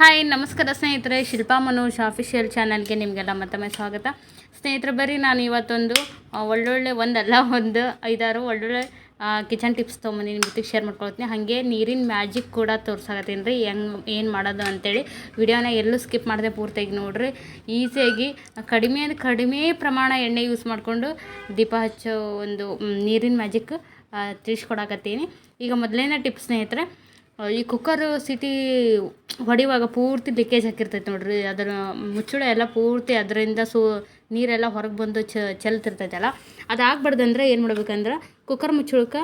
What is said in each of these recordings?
Hi, ನಮಸ್ಕಾರ ಸ್ನೇಹಿತರೆ. Shilpa Manoj official ಚಾನಲ್ಗೆ ನಿಮಗೆಲ್ಲ ಮತ್ತೊಮ್ಮೆ ಸ್ವಾಗತ. ಸ್ನೇಹಿತರೆ ಬರೀ ನಾನು ಇವತ್ತೊಂದು ಒಳ್ಳೊಳ್ಳೆ ಒಂದಲ್ಲ, ಒಂದು ಐದಾರು ಒಳ್ಳೊಳ್ಳೆ ಕಿಚನ್ ಟಿಪ್ಸ್ ತೊಗೊಂಬಂದು ನಿಮ್ಮ ಜೊತೆಗೆ ಶೇರ್ ಮಾಡ್ಕೊಳ್ತೀನಿ. ಹಾಗೆ ನೀರಿನ ಮ್ಯಾಜಿಕ್ ಕೂಡ ತೋರ್ಸಾಕತ್ತೀನಿ ರೀ ಹೆಂಗೆ, ಏನು ಮಾಡೋದು ಅಂತೇಳಿ ವಿಡಿಯೋನ ಎಲ್ಲೂ ಸ್ಕಿಪ್ ಮಾಡದೆ ಪೂರ್ತಿಯಾಗಿ ನೋಡ್ರಿ. ಈಸಿಯಾಗಿ, ಕಡಿಮೆ ಕಡಿಮೆ ಪ್ರಮಾಣ ಎಣ್ಣೆ ಯೂಸ್ ಮಾಡಿಕೊಂಡು ದೀಪ ಹಚ್ಚೋ ಒಂದು ನೀರಿನ ಮ್ಯಾಜಿಕ್ ತಿಳಿಸ್ಕೊಡಕತ್ತೀನಿ. ಈಗ ಮೊದಲನೇ ಟಿಪ್ ಸ್ನೇಹಿತರೆ ಈ ಕುಕ್ಕರ್ ಸಿಟಿ ಹೊಡಿವಾಗ ಪೂರ್ತಿ ಲೀಕೇಜ್ ಹಾಕಿರ್ತೈತೆ ನೋಡ್ರಿ. ಅದರ ಮುಚ್ಚಳ ಎಲ್ಲ ಪೂರ್ತಿ ಅದರಿಂದ ಸು, ನೀರೆಲ್ಲ ಹೊರಗೆ ಬಂದು ಚೆಲ್ತಿರ್ತೈತಲ್ಲ. ಅದು ಆಗ್ಬಾರ್ದಂದ್ರೆ ಏನು ಮಾಡ್ಬೇಕಂದ್ರೆ ಕುಕ್ಕರ್ ಮುಚ್ಚಳಕ್ಕೆ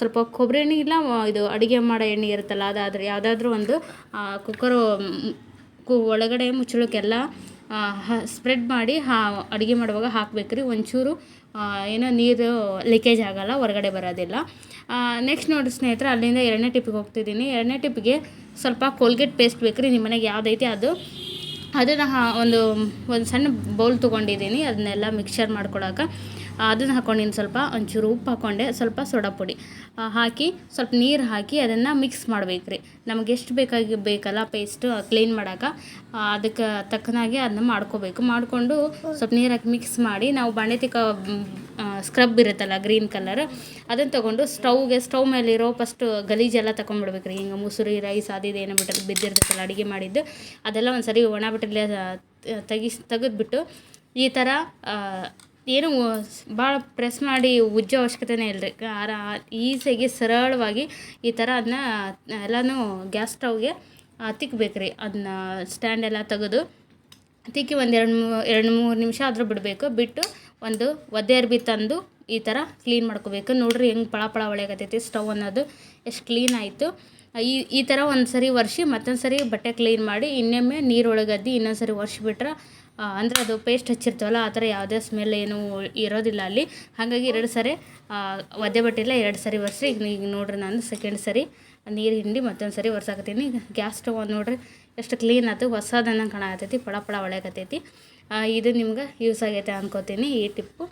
ಸ್ವಲ್ಪ ಕೊಬ್ಬರಿ ಎಣ್ಣೆ ಇಲ್ಲ ಇದು ಅಡುಗೆ ಮಾಡೋ ಎಣ್ಣೆ ಇರುತ್ತಲ್ಲ, ಅದಾದ್ರೆ ಯಾವುದಾದ್ರೂ ಒಂದು ಕುಕ್ಕರು ಕು, ಒಳಗಡೆ ಮುಚ್ಚಳಕ್ಕೆಲ್ಲ ಸ್ಪ್ರೆಡ್ ಮಾಡಿ ಹಾ, ಅಡುಗೆ ಮಾಡುವಾಗ ಹಾಕ್ಬೇಕ್ರಿ. ಒಂಚೂರು ಏನೋ ನೀರು ಲೀಕೇಜ್ ಆಗಲ್ಲ, ಹೊರಗಡೆ ಬರೋದಿಲ್ಲ. ನೆಕ್ಸ್ಟ್ ನೋಡಿ ಸ್ನೇಹಿತರೆ, ಅಲ್ಲಿಂದ ಎರಡನೇ ಟಿಪ್ಪಿಗೆ ಹೋಗ್ತಿದ್ದೀನಿ. ಎರಡನೇ ಟಿಪ್ಪಿಗೆ ಸ್ವಲ್ಪ ಕೋಲ್ಗೇಟ್ ಪೇಸ್ಟ್ ಬೇಕ್ರಿ, ನಿಮ್ಮ ಮನೆಗೆ ಯಾವುದೈತಿ ಅದು. ಅದನ್ನು ಒಂದು ಒಂದು ಸಣ್ಣ ಬೌಲ್ ತೊಗೊಂಡಿದ್ದೀನಿ, ಅದನ್ನೆಲ್ಲ ಮಿಕ್ಸ್ಚರ್ ಮಾಡ್ಕೊಳಕ್ಕೆ ಅದನ್ನು ಹಾಕ್ಕೊಂಡಿನಿ ಸ್ವಲ್ಪ ಒಂಚೂರು ಉಪ್ಪು ಹಾಕ್ಕೊಂಡೆ ಸ್ವಲ್ಪ ಸೋಡಾ ಪುಡಿ. ಹಾಕಿ, ಸ್ವಲ್ಪ ನೀರು ಹಾಕಿ ಅದನ್ನು ಮಿಕ್ಸ್ ಮಾಡ್ಬೇಕು ರೀ. ನಮ್ಗೆ ಎಷ್ಟು ಬೇಕಾಗಿ ಬೇಕಲ್ಲ ಪೇಸ್ಟು ಕ್ಲೀನ್ ಮಾಡೋಕೆ ಅದಕ್ಕೆ ತಕ್ಕನಾಗಿ ಅದನ್ನ ಮಾಡ್ಕೋಬೇಕು. ಮಾಡಿಕೊಂಡು ಸ್ವಲ್ಪ ನೀರು ಹಾಕಿ ಮಿಕ್ಸ್ ಮಾಡಿ, ನಾವು ಬಾಣೆ ತಿಕ್ಕ ಸ್ಕ್ರಬ್ ಇರುತ್ತಲ್ಲ ಗ್ರೀನ್ ಕಲರ್ ಅದನ್ನು ತೊಗೊಂಡು ಸ್ಟವ್ಗೆ, ಸ್ಟವ್ ಮೇಲೆ ಇರೋ ಫಸ್ಟ್ ಗಲೀಜೆಲ್ಲ ತೊಗೊಂಡ್ಬಿಡ್ಬೇಕು ರೀ. ಹಿಂಗೆ ಮುಸುರಿ ರೈಸ್ ಅದಿದು ಏನೋ ಬಿಟ್ಟು, ಬಿದ್ದಿರ್ತೈತಲ್ಲ ಅಡುಗೆ ಮಾಡಿದ್ದು, ಅದೆಲ್ಲ ಒಂದು ಸರಿ ಒಣ ಬಿಟ್ಟಲ್ಲಿ ತೆಗಿಸ್, ತೆಗೆದುಬಿಟ್ಟು ಈ ಥರ ಏನು ಭಾಳ ಪ್ರೆಸ್ ಮಾಡಿ ಉಜ್ಜೋ ಅವಶ್ಯಕತೆನೇ ಇಲ್ಲ ರೀ ಈಸಿಯಾಗಿ, ಸರಳವಾಗಿ ಈ ಥರ ಅದನ್ನ ಎಲ್ಲನೂ ಗ್ಯಾಸ್ ಸ್ಟವ್ಗೆ ತಿಕ್ಬೇಕು ರೀ ಅದನ್ನ ಸ್ಟ್ಯಾಂಡ್ ಎಲ್ಲ ತೆಗೆದು ತಿಕ್ಕಿ ಒಂದು ಎರಡು ಮೂ, ಎರಡು ಮೂರು ನಿಮಿಷ ಆದರೂ ಬಿಡಬೇಕು. ಬಿಟ್ಟು ಒಂದು ಒದ್ದೆ ಅರ್ಬಿ ತಂದು ಈ ಥರ ಕ್ಲೀನ್ ಮಾಡ್ಕೋಬೇಕು. ನೋಡ್ರಿ ಹೆಂಗೆ ಪಳ ಪಳ ಒಳಗತೈತಿ ಸ್ಟವ್ ಅನ್ನೋದು. ಎಷ್ಟು ಕ್ಲೀನ್ ಆಯಿತು. ಈ ಈ ಥರ ಒಂದು ಸರಿ ಒರೆಸಿ ಮತ್ತೊಂದು ಸರಿ ಬಟ್ಟೆ ಕ್ಲೀನ್ ಮಾಡಿ ಇನ್ನೊಮ್ಮೆ ನೀರೊಳಗದ್ದಿ ಇನ್ನೊಂದು ಸರಿ ಒರೆಸ್ಬಿಟ್ರೆ ಅಂದರೆ ಅದು ಪೇಸ್ಟ್ ಹಚ್ಚಿರ್ತೀವಲ್ಲ ಆ ಥರ ಯಾವುದೇ ಸ್ಮೆಲ್ ಏನೂ ಇರೋದಿಲ್ಲ ಅಲ್ಲಿ. ಹಾಗಾಗಿ ಎರಡು ಸರಿ ಒದ್ದೆ ಬಟ್ಟೆಲ್ಲ ಎರಡು ಸರಿ ಒರೆಸಿ ಈಗ ನೋಡ್ರಿ ನಾನು ಸೆಕೆಂಡ್ ಸರಿ ನೀರು ಹಿಂಡಿ ಮತ್ತೊಂದು ಸರಿ ಒರೆಸಾಕತ್ತೀನಿ. ಗ್ಯಾಸ್ ಸ್ಟವ್ ನೋಡ್ರಿ ಎಷ್ಟು ಕ್ಲೀನ್ ಆಯ್ತು ಹೊಸದನ್ನ ಕಾಣಕತ್ತೈತಿ ಪಳ ಹೊಳೆಯಕತ್ತೈತಿ ಆ, ಇದು ನಿಮ್ಗೆ ಯೂಸ್ ಆಗೈತೆ ಅನ್ಕೋತೀನಿ ಈ ಟಿಪ್ಪು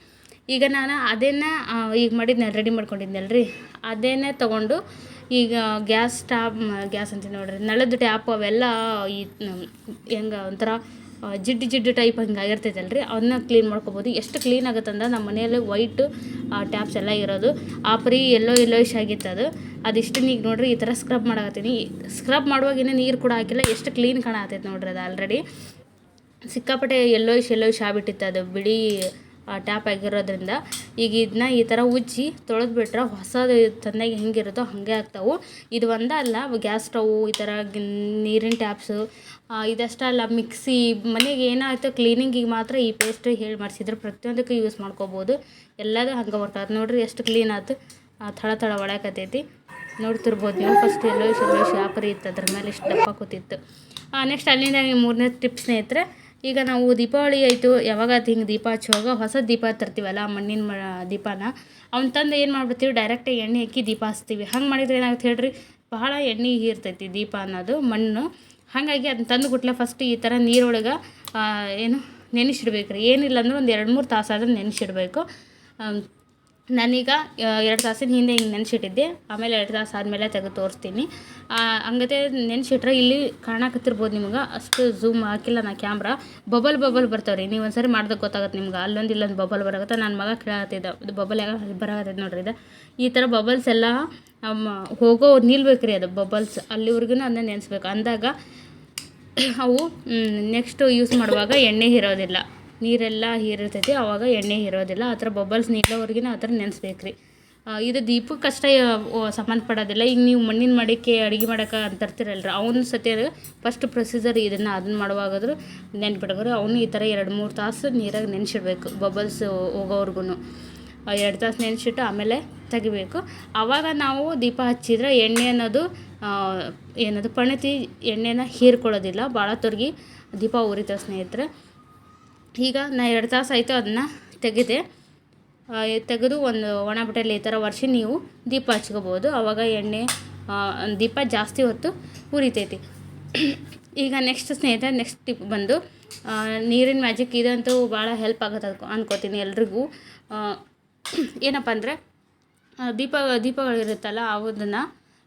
ಈಗ ನಾನು ಅದನ್ನು ಈಗ ಮಾಡಿದ್ನ ರೆಡಿ ಮಾಡ್ಕೊಂಡಿದ್ನಲ್ರಿ. ಅದೇನೇ ತೊಗೊಂಡು ಈಗ ಗ್ಯಾಸ್ ಸ್ಟಾಪ್ ಗ್ಯಾಸ್ ಅಂತ ನೋಡ್ರಿ ನಳದ ಟ್ಯಾಪ್ ಅವೆಲ್ಲ ಈ ಹೆಂಗೆ ಒಂಥರ ಜಿಡ್ಡು ಜಿಡ್ಡು ಟೈಪ್ ಹಿಂಗೆ ಆಗಿರ್ತೈತಲ್ರಿ. ಅವನ್ನ ಕ್ಲೀನ್ ಮಾಡ್ಕೊಬೋದು. ಎಷ್ಟು ಕ್ಲೀನ್ ಆಗುತ್ತಂದ್ರೆ ನಮ್ಮ ಮನೆಯಲ್ಲಿ ವೈಟ್ ಟ್ಯಾಪ್ಸ್ ಎಲ್ಲ ಇರೋದು. ಆ ಪರಿ ಎಲ್ಲೋ ಎಲ್ಲೋಯಿಶ್ ಆಗಿತ್ತು ಅದು. ಅದಿಷ್ಟು ಈಗ ನೋಡ್ರಿ ಈ ಥರ ಸ್ಕ್ರಬ್ ಮಾಡಕತ್ತೀನಿ. ಸ್ಕ್ರಬ್ ಮಾಡುವಾಗ ಇನ್ನೂ ನೀರು ಕೂಡ ಹಾಕಿಲ್ಲ. ಎಷ್ಟು ಕ್ಲೀನ್ ಕಾಣತೈತೆ ನೋಡ್ರಿ ಅದು ಆಲ್ರೆಡಿ ಸಿಕ್ಕಾಪಟ್ಟೆ ಎಲ್ಲೋಯಿಶ್ ಎಲ್ಲೋಯಿಶ್ ಆಗಿಬಿಟ್ಟಿತ್ತು ಅದು. ಬಿಳಿ ಟ್ಯಾಪ್ ಆಗಿರೋದ್ರಿಂದ ಈಗ ಇದನ್ನ ಈ ಥರ ಉಜ್ಜಿ ತೊಳೆದ್ಬಿಟ್ರೆ ಹೊಸದು ತಂದಾಗ ಹೆಂಗಿರುತ್ತೋ ಹಾಗೆ ಆಗ್ತಾವೆ. ಇದು ಒಂದೇ ಅಲ್ಲ ಗ್ಯಾಸ್ ಸ್ಟವ್ ಈ ಥರ ನೀರಿನ ಟ್ಯಾಪ್ಸು ಇದಷ್ಟೇ ಅಲ್ಲ ಮಿಕ್ಸಿ ಮನೆಗೆ ಏನಾಯ್ತು ಕ್ಲೀನಿಂಗಿಗೆ ಮಾತ್ರ ಈ ಪೇಸ್ಟ್ ಹೇಳಿ ಮಾಡಿಸಿದ್ರೆ ಪ್ರತಿಯೊಂದಕ್ಕೂ ಯೂಸ್ ಮಾಡ್ಕೋಬೋದು. ಎಲ್ಲದೂ ಹಂಗೆ ವರ್ಕ್ ನೋಡಿರಿ ಎಷ್ಟು ಕ್ಲೀನ್ ಆಯ್ತು ಥಳ ಥಳ ಒಳಕತ್ತೈತಿ ನೋಡ್ತಿರ್ಬೋದು ನೀವು ಫಸ್ಟ್ ಎಲ್ಲೋ ಶಾಪರಿ ಇತ್ತು ಅದ್ರ ಮೇಲೆ ಇಷ್ಟು ದಪ್ಪ ಕೂತಿತ್ತು. ನೆಕ್ಸ್ಟ್ ಅಲ್ಲಿಂದ ಮೂರನೇ ಟಿಪ್ ಸ್ನೇಹಿತರೆ ಈಗ ನಾವು ದೀಪಾವಳಿ ಆಯಿತು, ಯಾವಾಗ ಹಿಂಗೆ ದೀಪ ಹಚ್ಚುವಾಗ ಹೊಸ ದೀಪ ತರ್ತೀವಲ್ಲ, ಮಣ್ಣಿನ ದೀಪನ. ಅವ್ನ ತಂದು ಏನು ಮಾಡ್ಬಿಡ್ತೀವಿ? ಡೈರೆಕ್ಟಾಗಿ ಎಣ್ಣೆ ಹಾಕಿ ದೀಪ ಹಚ್ತೀವಿ. ಹಂಗೆ ಮಾಡಿದ್ರೆ ಏನಾಗುತ್ತೆ ಹೇಳ್ರಿ? ಬಹಳ ಎಣ್ಣೆ ಹೀರ್ತೈತಿ ದೀಪ ಅನ್ನೋದು, ಮಣ್ಣು. ಹಾಗಾಗಿ ಅದನ್ನ ತಂದು ಗುಟ್ಲೆ ಫಸ್ಟ್ ಈ ಥರ ನೀರೊಳಗೆ ಏನು ನೆನೆಸಿಡ್ಬೇಕು ರೀ ಏನಿಲ್ಲ ಅಂದ್ರೆ ಒಂದು ಎರಡು ಮೂರು ತಾಸಾದ್ರೂ ನೆನೆಸಿಡ್ಬೇಕು. ನಾನೀಗ ಎರಡು ತಾಸಿನ ಹಿಂದೆ ಹಿಂಗೆ ನೆನೆಸಿಟ್ಟಿದ್ದೆ. ಆಮೇಲೆ ಎರಡು ತಾಸು ಆದಮೇಲೆ ತೆಗೆದು ತೋರಿಸ್ತೀನಿ. ಹಂಗತೆ ನೆನೆಸಿಟ್ರೆ ಇಲ್ಲಿ ಕಾಣಕತ್ತಿರ್ಬೋದು ನಿಮ್ಗೆ. ಅಷ್ಟು ಝೂಮ್ ಹಾಕಿಲ್ಲ ನಾ ಕ್ಯಾಮ್ರಾ ಬಬಲ್ ಬಬಲ್ ಬರ್ತಾವೆ ರೀ ನೀವು ಒಂದ್ಸರಿ ಮಾಡ್ದಾಗ ಗೊತ್ತಾಗತ್ತೆ ನಿಮ್ಗೆ. ಅಲ್ಲೊಂದು ಇಲ್ಲೊಂದು ಬಬಲ್ ಬರಗತ್ತೆ ನನ್ನ ಮಗ ಕೇಳತ್ತಿದ್ದ ಅದು ಬಬಲ್ ಯಾಕೆ ಬರಾಕತ್ತೈತೆ ನೋಡ್ರಿ ಇದು. ಈ ಥರ ಬಬಲ್ಸ್ ಎಲ್ಲ ಹೋಗೋ ನಿಲ್ಬೇಕು ರೀ ಅದು ಬಬಲ್ಸ್. ಅಲ್ಲಿವರೆಗೂ ಅದನ್ನ ನೆನೆಸ್ಬೇಕು. ಅಂದಾಗ, ಅವು ನೆಕ್ಸ್ಟು ಯೂಸ್ ಮಾಡುವಾಗ ಎಣ್ಣೆ ಹೀರೋದಿಲ್ಲ ನೀರೆಲ್ಲ ಹೀರಿರ್ತೈತಿ ಆವಾಗ ಎಣ್ಣೆ ಹೀರೋದಿಲ್ಲ. ಆ ಥರ ಬಬಲ್ಸ್ ನಿಲ್ಲೋವರೆಗಿನ ಆ ಥರ ನೆನೆಸ್ಬೇಕು ರೀ ಇದು ದೀಪಕ್ಕೆ ಅಷ್ಟೇ ಸಂಬಂಧಪಡೋದಿಲ್ಲ. ಈಗ ನೀವು ಮಣ್ಣಿನ ಮಡಿಕೆ ಅಡುಗೆ ಮಾಡೋಕೆ ಅಂತ ತರ್ತಿರಲ್ರಿ ಅವನು ಸತ್ಯ ಫಸ್ಟ್ ಪ್ರೊಸೀಜರ್ ಇದನ್ನು ಅದನ್ನು ಮಾಡುವಾಗಾದ್ರೂ ನೆನ್ಪಿಟ್ಕೊರಿ, ಅವನು ಈ ಥರ ಎರಡು ಮೂರು ತಾಸು ನೀರಾಗಿ ನೆನೆಸಿಡ್ಬೇಕು ಬಬಲ್ಸ್ ಹೋಗೋವ್ರಿಗೂ ಎರಡು ತಾಸು ನೆನೆಸಿಟ್ಟು ಆಮೇಲೆ ತೆಗಿಬೇಕು. ಆವಾಗ ನಾವು ದೀಪ ಹಚ್ಚಿದ್ರೆ ಎಣ್ಣೆ ಅನ್ನೋದು ಏನದು, ಪಣತಿ ಎಣ್ಣೆನ ಹೀರ್ಕೊಳ್ಳೋದಿಲ್ಲ. ಭಾಳ ತೊರ್ಗಿ ದೀಪ ಉರಿತಾವೆ ಸ್ನೇಹಿತರೆ. ಈಗ ನಾ ಎರಡು ತಾಸು ಆಯಿತು ಅದನ್ನು ತೆಗೆದೆ. ತೆಗೆದು ಒಂದು ಒಣ ಬಟ್ಟೆಲಿ ಈ ಥರ ಒರೆಸಿ ನೀವು ದೀಪ ಹಚ್ಕೋಬೋದು. ಆವಾಗ ಎಣ್ಣೆ ದೀಪ ಜಾಸ್ತಿ ಹೊತ್ತು ಉರಿತೈತಿ. ಈಗ ನೆಕ್ಸ್ಟ್ ಸ್ನೇಹಿತರೆ ನೆಕ್ಸ್ಟ್ ಟಿಪ್ ಬಂದು ನೀರಿನ ಮ್ಯಾಜಿಕ್ ಇದಂತೂ ಭಾಳ ಹೆಲ್ಪ್ ಆಗುತ್ತೆ ಅನ್ಕೊ, ಅನ್ಕೋತೀನಿ ಎಲ್ರಿಗೂ. ಏನಪ್ಪ ಅಂದರೆ ದೀಪ, ದೀಪಗಳಿರುತ್ತಲ್ಲ ಅವನ್ನ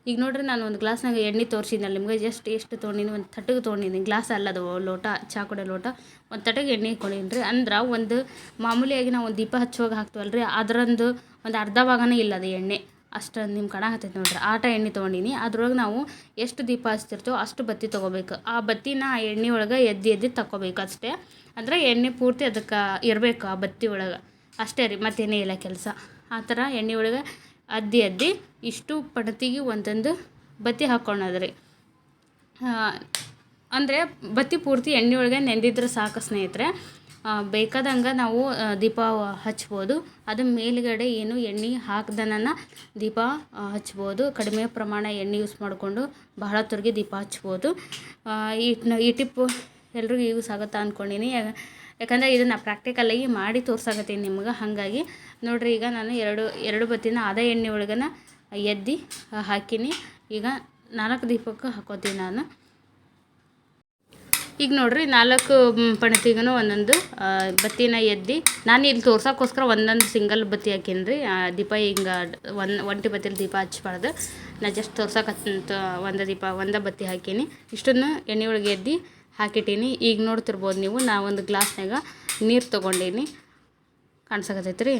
ಈಗ ನೋಡ್ರಿ ನಾನು ಒಂದು ಗ್ಲಾಸ್ನಾಗ ಎಣ್ಣೆ ತೋರಿಸಿದ್ನಲ್ಲ, ನಿಮ್ಗೆ ಜಸ್ಟ್ ಎಷ್ಟು ತೊಗೊಂಡಿನಿ, ಒಂದು ತಟ್ಟಿಗೆ ತೊಗೊಂಡಿನಿ. ಗ್ಲಾಸ್ ಅಲ್ಲ ಅದು, ಲೋಟ ಚಾ ಕೊಡೋ ಲೋಟ. ಒಂದು ತಟ್ಟಗೆ ಎಣ್ಣೆ ಕೊಡೀನಿ ರೀ ಅಂದ್ರೆ ಒಂದು ಮಾಮೂಲಿಯಾಗಿ ನಾವು ಒಂದು ದೀಪ ಹಚ್ಚುವಾಗ ಹಾಕ್ತೀವಲ್ಲ ರೀ ಅದರಂದು ಒಂದು ಅರ್ಧ ಭಾಗನೇ ಇಲ್ಲ ಅದು ಎಣ್ಣೆ. ಅಷ್ಟು ನಿಮ್ಮ ಕಾಣಕತ್ತೈತೆ ನೋಡ್ರಿ. ಆಟ ಎಣ್ಣೆ ತೊಗೊಂಡಿನಿ. ಅದ್ರೊಳಗೆ ನಾವು ಎಷ್ಟು ದೀಪ ಹಚ್ತಿರ್ತೀವೋ ಅಷ್ಟು ಬತ್ತಿ ತೊಗೋಬೇಕು. ಆ ಬತ್ತಿನ ಆ ಎಣ್ಣೆ ಒಳಗೆ ಎದ್ದು ಎದ್ದು ತಗೋಬೇಕು ಅಷ್ಟೇ. ಅಂದರೆ ಎಣ್ಣೆ ಪೂರ್ತಿ ಅದಕ್ಕೆ ಇರಬೇಕು ಆ ಬತ್ತಿ ಒಳಗೆ. ಅಷ್ಟೇ ರೀ, ಮತ್ತೇನೇ ಇಲ್ಲ ಕೆಲಸ. ಆ ಥರ ಎಣ್ಣೆ ಒಳಗೆ ಅದ್ದಿ ಅದ್ದಿ ಇಷ್ಟು ಪಣತಿಗೆ ಒಂದೊಂದು ಬತ್ತಿ ಹಾಕ್ಕೊಳೋದ್ರಿ. ಅಂದರೆ ಬತ್ತಿ ಪೂರ್ತಿ ಎಣ್ಣೆ ಒಳಗೆ ನೆಂದಿದ್ರೆ ಸಾಕು ಸ್ನೇಹಿತರೆ. ಬೇಕಾದಂಗೆ ನಾವು ದೀಪ ಹಚ್ಬೋದು. ಅದು ಮೇಲುಗಡೆ ಏನು ಎಣ್ಣೆ ಹಾಕ್ದನ ದೀಪ ಹಚ್ಬೋದು. ಕಡಿಮೆ ಪ್ರಮಾಣ ಎಣ್ಣೆ ಯೂಸ್ ಮಾಡಿಕೊಂಡು ಬಹಳ ತುರ್ಗಿ ದೀಪ ಹಚ್ಬೋದು. ಈ ಈ ಟಿಪ್ಪು ಎಲ್ರಿಗೂ ಯೂಸ್ ಆಗುತ್ತಾ ಅಂದ್ಕೊಂಡೀನಿ ಯಾಕಂದರೆ ಇದನ್ನು ಪ್ರಾಕ್ಟಿಕಲಾಗಿ ಮಾಡಿ ತೋರ್ಸಾಕತ್ತೀನಿ ನಿಮ್ಗೆ, ಹಾಗಾಗಿ ನೋಡಿರಿ ಈಗ ನಾನು ಎರಡು ಎರಡು ಬತ್ತಿನ ಅದ ಎಣ್ಣೆ ಒಳಗನ ಎದ್ದಿ ಹಾಕೀನಿ. ಈಗ ನಾಲ್ಕು ದೀಪಕ್ಕೆ ಹಾಕೋತೀನಿ ನಾನು. ಈಗ ನೋಡಿರಿ ನಾಲ್ಕು ಪಣತಿಗೂ ಒಂದೊಂದು ಬತ್ತಿನ ಎದ್ದು. ನಾನು ಇಲ್ಲಿ ತೋರ್ಸೋಕ್ಕೋಸ್ಕರ ಒಂದೊಂದು ಸಿಂಗಲ್ ಬತ್ತಿ ಹಾಕೀನಿ ರೀ ದೀಪ ಹಿಂಗೆ ಒಂದು, ಒಂಟಿ ಬತ್ತಿಲಿ ದೀಪ ಹಚ್ಬಾರ್ದು. ನಾ ಜಸ್ಟ್ ತೋರ್ಸೋಕ್ಕೆ ಒಂದು ದೀಪ, ಒಂದೇ ಬತ್ತಿ ಹಾಕೀನಿ. ಇಷ್ಟನ್ನು ಎಣ್ಣೆ ಒಳಗೆ ಎದ್ದಿ ಹಾಕಿಟ್ಟೀನಿ. ಈಗ ನೋಡ್ತಿರ್ಬೋದು ನೀವು ನಾನು ಒಂದು ಗ್ಲಾಸ್ನಾಗ ನೀರು ತೊಗೊಂಡೀನಿ. ಕಾಣ್ಸಕತ್ತೈತೆ ರೀ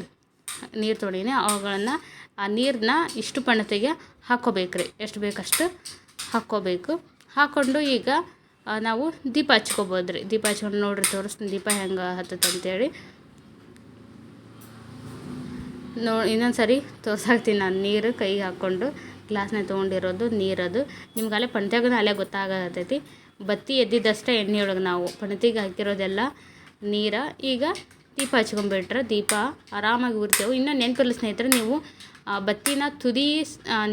ನೀರು ತೊಗೊಂಡೀನಿ. ಅವುಗಳನ್ನು, ಆ ನೀರನ್ನ ಇಷ್ಟು ಪಣತೆಗೆ ಹಾಕ್ಕೋಬೇಕು ರೀ ಎಷ್ಟು ಬೇಕಷ್ಟು ಹಾಕ್ಕೋಬೇಕು. ಹಾಕ್ಕೊಂಡು ಈಗ ನಾವು ದೀಪ ಹಚ್ಕೋಬೋದು ರೀ ದೀಪ ಹಚ್ಕೊಂಡು ನೋಡ್ರಿ ತೋರಿಸ್ತೀನಿ. ದೀಪ ಹೆಂಗೆ ಹತ್ತತ್ತೆ ಅಂತೇಳಿ ನೋ ಇನ್ನೊಂದು ಸರಿ ತೋರ್ಸಾಕ್ತೀನಿ ನಾನು ನೀರು. ಕೈಗೆ ಹಾಕ್ಕೊಂಡು ಗ್ಲಾಸ್ನ ತೊಗೊಂಡಿರೋದು ನೀರದು. ನಿಮ್ಗೆ ಅಲ್ಲೇ ಪಣತ್ಯಾಗೂ ಅಲ್ಲೇ ಗೊತ್ತಾಗತೈತಿ ಬತ್ತಿ ಎದ್ದಿದ್ದಷ್ಟೇ ಎಣ್ಣೆ ಒಳಗೆ ನಾವು ಪಣತಿಗೆ ಹಾಕಿರೋದೆಲ್ಲ ನೀರ. ಈಗ ದೀಪ ಹಚ್ಕೊಂಬಿಟ್ರೆ ದೀಪ, ಆರಾಮಾಗಿ ಉರ್ತೇವೆ ಇನ್ನು ನೆನಪಿರಲಿ ಸ್ನೇಹಿತರೆ, ನೀವು ಬತ್ತಿನ ತುದಿ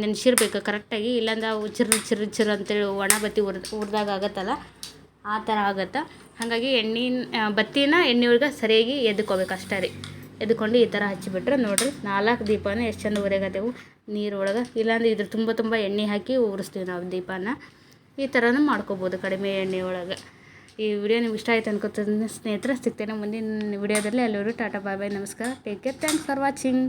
ನೆನೆಸಿರ್ಬೇಕು ಕರೆಕ್ಟಾಗಿ. ಇಲ್ಲಾಂದ್ರೆ ಅವು ಚಿರ್ ಚಿರ್ ಚಿರ್ ಅಂತೇಳಿ ಒಣ ಬತ್ತಿ ಉರ್ ಉರಿದಾಗ ಆಗತ್ತಲ್ಲ, ಆ ಥರ ಆಗತ್ತೆ. ಹಾಗಾಗಿ ಎಣ್ಣೆ ಬತ್ತಿನ ಎಣ್ಣೆ ಒಳಗೆ ಸರಿಯಾಗಿ ಎದ್ಕೋಬೇಕು ಅಷ್ಟೇ ರೀ. ಎದ್ಕೊಂಡು ಈ ಥರ ಹಚ್ಚಿಬಿಟ್ರೆ ನೋಡಿರಿ, ನಾಲ್ಕು ದೀಪನ ಎಷ್ಟು ಚಂದ ಉರಿಯಾಗತ್ತೇವು ನೀರೊಳಗೆ ಇಲ್ಲಾಂದ್ರೆ ಇದ್ರ ತುಂಬ ತುಂಬ ಎಣ್ಣೆ ಹಾಕಿ ಉರಿಸ್ತೀವಿ ನಾವು ದೀಪನ. ಈ ಥರನೂ ಮಾಡ್ಕೋಬೋದು ಕಡಿಮೆ ಎಣ್ಣೆ ಒಳಗೆ. ಈ ವಿಡಿಯೋ ನಿಮ್ಗೆ ಇಷ್ಟ ಆಯ್ತು ಅನ್ಕೋತೀನಿ ಸ್ನೇಹಿತರೆ, ಸಿಗ್ತೇನೆ ಮುಂದಿನ ವಿಡಿಯೋದಲ್ಲಿ. ಎಲ್ಲರೂ ಟಾಟಾ, ಬಾಯ್ ಬಾಯ್, ನಮಸ್ಕಾರ. Take care thanks for watching